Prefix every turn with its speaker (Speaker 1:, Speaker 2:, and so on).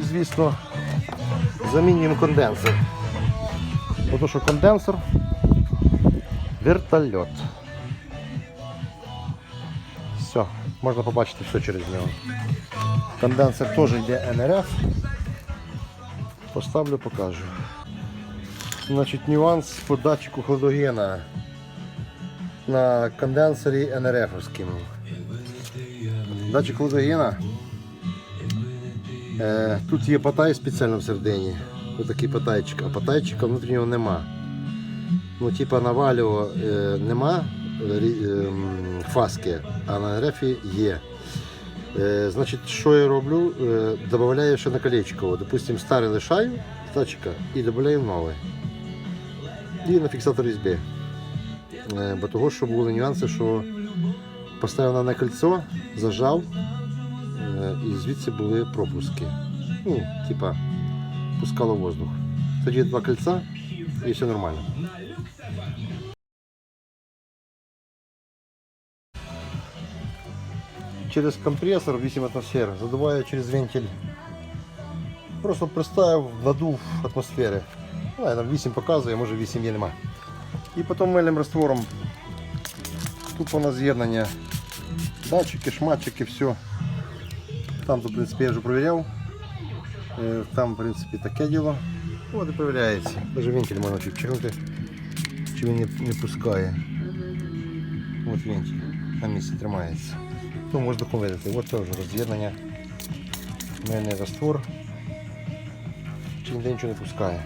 Speaker 1: і звісно замінюємо конденсор. Тому що конденсор вертольот. Все, можна побачити все через нього. Конденсор теж йде НРФ. Поставлю, покажу. Значить, нюанс по датчику хладогена на конденсорі НРФ. Датчик хладогена. Е, тут є патай спеціально всередині. Ось такий патайчик, а патайчика внутрішнього нема. Ну, типа на валіо е, нема е, фаски, а на РФ є. Значить, що я роблю? Добавляю ще на колечко. Допустим, старий лишаю датчика і додаю новий. І на фіксатор різьби. Бо того, що були нюанси, що поставив на кольцо, зажав, і звідси були пропуски. Ну, типа, пускало воздух. Тоді два кольця і все нормально. Через компрессор 8 атмосфер задуваю через вентиль. Просто приставив, надув атмосфери. Ну, я там 8 показує, може 8 є нема. І потім мильним раствором тупо на з'єднання. Датчики, шматчики, все. Там, в принципі, я вже провіряв. Е, Там, в принципі, таке діло. От і перевіряється. Даже вентиль можна чуть чекнути, чи він не, пускає. От вентиль на місці тримається. Ну, можна повидати. От теж роз'єднання. Мильний раствор. Чи ніде нічого не пускає.